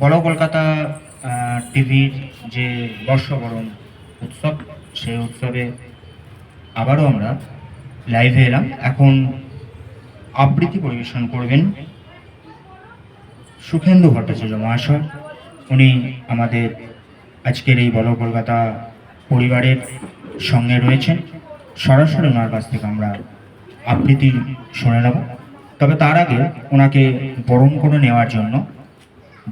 বড় কলকাতা টিভির যে বর্ষবরণ উৎসব, সেই উৎসবে আবারও আমরা লাইভে এলাম। এখন আবৃত্তি পরিবেশন করবেন সুখেন্দু ভট্টাচার্য মহাশয়। উনি আমাদের আজকের এই বড় কলকাতা পরিবারের সঙ্গে রয়েছেন। সরাসরি ওনার কাছ থেকে আমরা আবৃত্তি শুনে নেব। তবে তার আগে ওনাকে বরণ করে নেওয়ার জন্য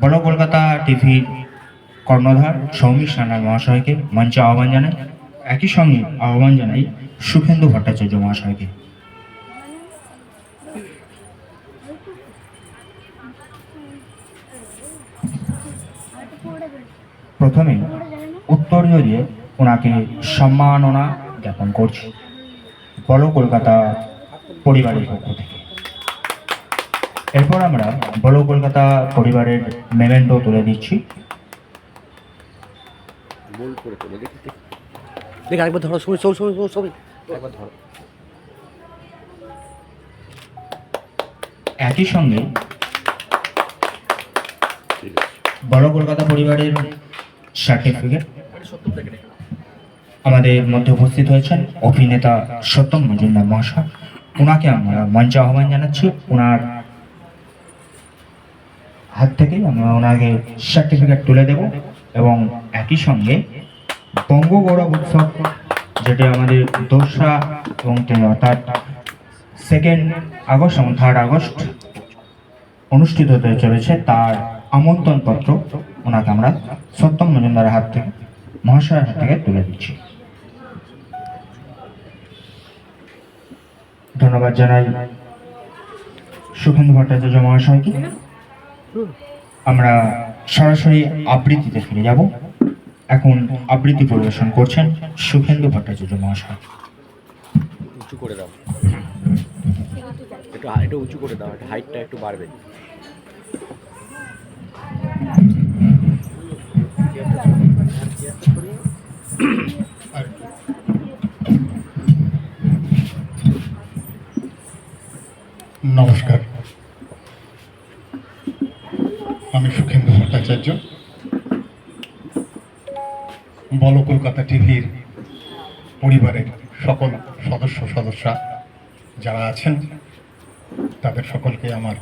বড় কলকাতা টিভির কর্ণধার সৌমিক সান্যাল মহাশয়কে মঞ্চে আহ্বান জানাই। একই সঙ্গে আহ্বান জানাই সুখেন্দু ভট্টাচার্য মহাশয়কে। প্রথমে উত্তরীয় দিয়ে ওনাকে সম্মাননা জ্ঞাপন করছি। বড় কলকাতা পরিবারের পক্ষ থেকে। এরপর আমরা বড় কলকাতা পরিবারের মেমেন্টো তুলে দিচ্ছি দেখি আরেকবার ধরো একবার ধরো। একই সঙ্গে বড় কলকাতা পরিবারের সার্টিফিকেট আমাদের মধ্যে উপস্থিত হয়েছেন অভিনেতা সত্যম মজুমদার মহাশয়। ওনাকে আমরা মঞ্চে আহ্বান জানাচ্ছি। ওনার হাত থেকে আমরা ওনাকে সার্টিফিকেট তুলে দেব এবং একই সঙ্গে বঙ্গ গৌরব উৎসব, যেটি আমাদের দোসরা এবং অর্থাৎ সেকেন্ড আগস্ট এবং থার্ড আগস্ট অনুষ্ঠিত হতে চলেছে, তার আমন্ত্রণপত্র ওনাকে আমরা সত্যম মজুমদারের হাত থেকে, মহাশয়ের হাত থেকে তুলে দিচ্ছি। ধন্যবাদ জানাই সুখেন্দু ভট্টাচার্য মহাশয়কে। আমরা সরাসরি আবৃত্তিতে ফিরে যাব। এখন আবৃত্তি পরিবেশন করছেন সুখেন্দু ভট্টাচার্য মহাশয়। উঁচু করে দাও। একটু একটু উঁচু করে দাও একটু হাইটটা একটু বাড়বে। নমস্কার আমি সুখেন্দু ভট্টাচার্য বল, কলকাতা টিভির পরিবারের সকল সদস্য, সদস্যা যারা আছেন, তাদের সকলকে আমার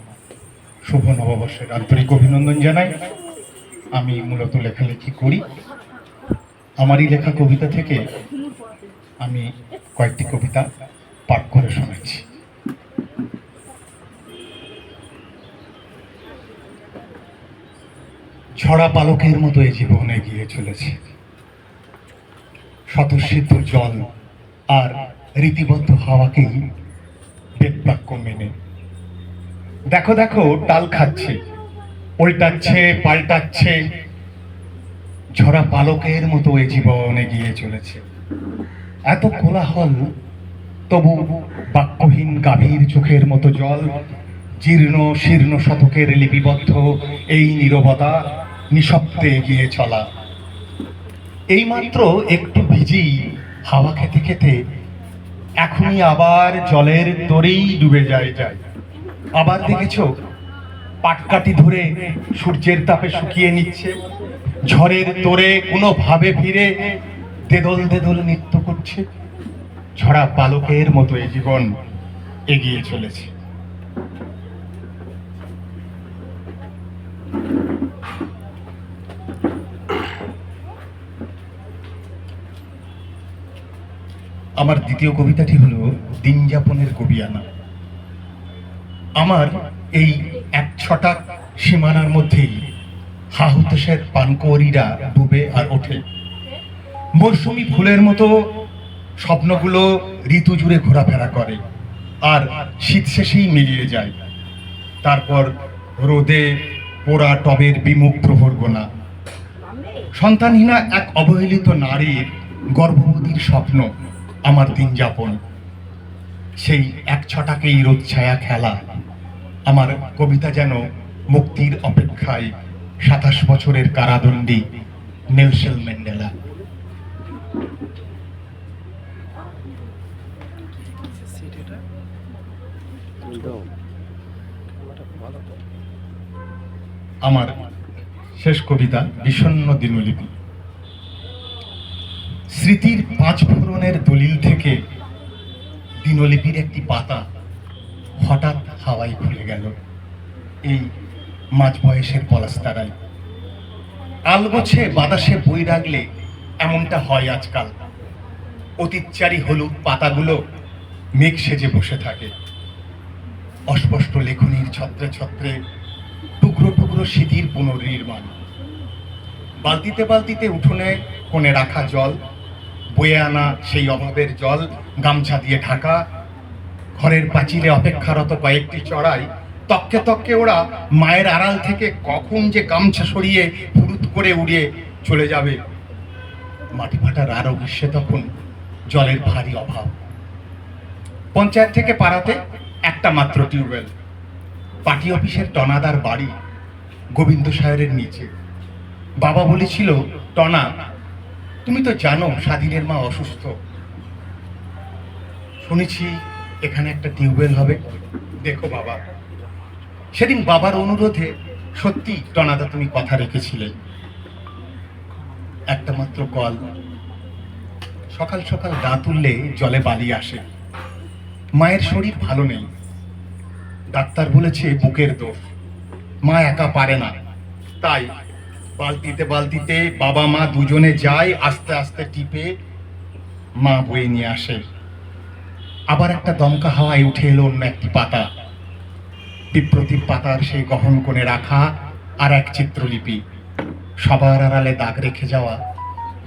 শুভ নববর্ষের আন্তরিক অভিনন্দন জানাই। আমি মূলত লেখালেখি করি। আমারই লেখা কবিতা থেকে আমি কয়েকটি কবিতা পাঠ করে শোনাচ্ছি ঝরা পালকের মতো এই জীবনে গিয়ে চলেছে। স্বতঃসিদ্ধ জল আর রীতিবদ্ধ হাওয়াকেই বেদবাক্য মেনে। দেখো দেখো টাল খাচ্ছে, উল্টাচ্ছে, পাল্টাচ্ছে, ঝরা পালকের মতো এই জীবনে গিয়ে চলেছে। এত কোলাহল, তবু বাক্যহীন গাভীর চোখের মতো জল, জীর্ণ শীর্ণ শতকের লিপিবদ্ধ এই নীরবতা নিঃশব্দে এগিয়ে চলা। এইমাত্র একটু ভিজি হাওয়া খেতে খেতে এখনই আবার জলের তোরেই ডুবে যায় যায় আবার দেখেছ পাটকাটি ধরে সূর্যের তাপে শুকিয়ে নিচ্ছে। ঝড়ের তোরে কোনো ভাবে ফিরে দেদল দেদল নৃত্য করছে। ঝরা পালকের মতো এই জীবন এগিয়ে চলেছে। আমার দ্বিতীয় কবিতাটি হলো দিনযাপনের কবিয়ানা। আমার এই এক ছটা সীমানার মধ্যেই হাহুতাশের পানকৌরিরা ডুবে আর ওঠে। মৌসুমি ফুলের মতো স্বপ্নগুলো ঋতু জুড়ে ঘোরাফেরা করে আর শীত শেষেই মিলিয়ে যায়। তারপর রোদে পোড়া টবের বিমুখ প্রহর গোনা। সন্তানহীনা এক অবহেলিত নারীর গর্ভবতীর স্বপ্ন আমার দিন যাপন। সেই এক ছটাকেই রোদ ছায়া খেলা। আমার কবিতা যেন মুক্তির অপেক্ষায় সাতাশ বছরের কারাদণ্ডী নেলসেল ম্যান্ডেলা। আমার শেষ কবিতা বিষণ্ণ দিনলিপি। স্মৃতির পাঁচ ফোড়নের দলিল থেকে দিনলিপির একটি পাতা হঠাৎ হাওয়ায় খুলে গেল। এই মাঝ বয়সের পলাস্তারায় আলগোছে বাতাসে বই রাখলে এমনটা হয় আজকাল। অতীতচারী হলুদ পাতাগুলো মেঘ সেজে বসে থাকে। অস্পষ্ট লেখনির ছত্রে ছত্রে টুকরো টুকরো স্মৃতির পুনর্নির্মাণ। বালতিতে বালতিতে উঠোনে কোণে রাখা জল বয়ে আনা সেই অভাবের জল, গামছা দিয়ে ঢাকা। ঘরের পাঁচিলে অপেক্ষারত কয়েকটি চড়াই। তককে তককে ওরা মায়ের আড়াল থেকে কখন যে গামছা সরিয়ে ফুরুত করে উড়িয়ে চলে যাবে। মাটি ফাটার আরও গ্রীষ্মে তখন জলের ভারী অভাব। পঞ্চায়েত থেকে পাড়াতে একটা মাত্র টিউবওয়েল। পার্টি অফিসের টনাদার বাড়ি গোবিন্দ সাহেবের নিচে। বাবা বলেছিল, টনা তুমি তো জানো স্বাধীনের মা অসুস্থ। শুনেছি এখানে একটা টিউবওয়েল হবে। দেখো বাবা। সেদিন বাবার অনুরোধে সত্যি টনাদা তুমি কথা রেখেছিলে। একটা মাত্র কল। সকাল সকাল গা তুললে জলে বালি আসে। মায়ের শরীর ভালো নেই। ডাক্তার বলেছে বুকের দোষ। মা একা পারে না। তাই বালতিতে বালতিতে বাবা মা দুজনে যায়, আস্তে আস্তে টিপে মা বয়ে নিয়ে আসে। আবার একটা দমকা হাওয়ায় উঠে এলো অন্য একটি পাতা। বিপ্রতির পাতার সেই গহন কোণে রাখা আর এক চিত্রলিপি। সবার আড়ালে দাগ রেখে যাওয়া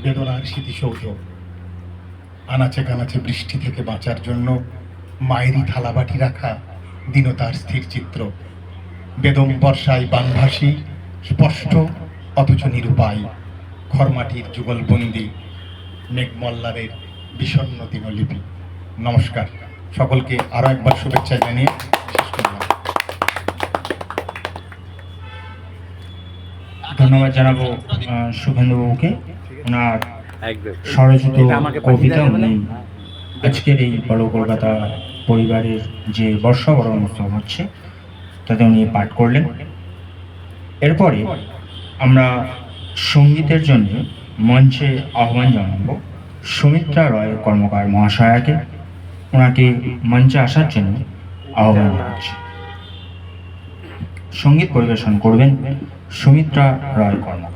বেদনার স্মৃতিসৌধ। আনাচে কানাচে বৃষ্টি থেকে বাঁচার জন্য মায়েরই থালাবাটি রাখা দীনতার স্থির চিত্র। বেদম বর্ষায় বানভাসী স্পষ্ট অথচ নিরুপায়। খরমাটির যুগলবন্দি মেঘমল্লারের বিষণ্ণ দিনলিপি। নমস্কার। সকলকে আরও একবার শুভেচ্ছা জানিয়ে শেষ করলাম। ধন্যবাদ জানাব শুভেন্দুবাবুকে। ওনার স্বরচিত কবিতা উনি আজকের এই বড় কলকাতা পরিবারের যে বর্ষবরণ উৎসব হচ্ছে তাতে উনি পাঠ করলেন। এরপরে আমরা সঙ্গীতের জন্য মঞ্চে আহ্বান জানাব সুমিত্রা রয় কর্মকার মহাশয়াকে। ওনাকে মঞ্চে আসার জন্য আহ্বান জানাচ্ছি। সংগীত পরিবেশন করবেন সুমিত্রা রয় কর্মকার।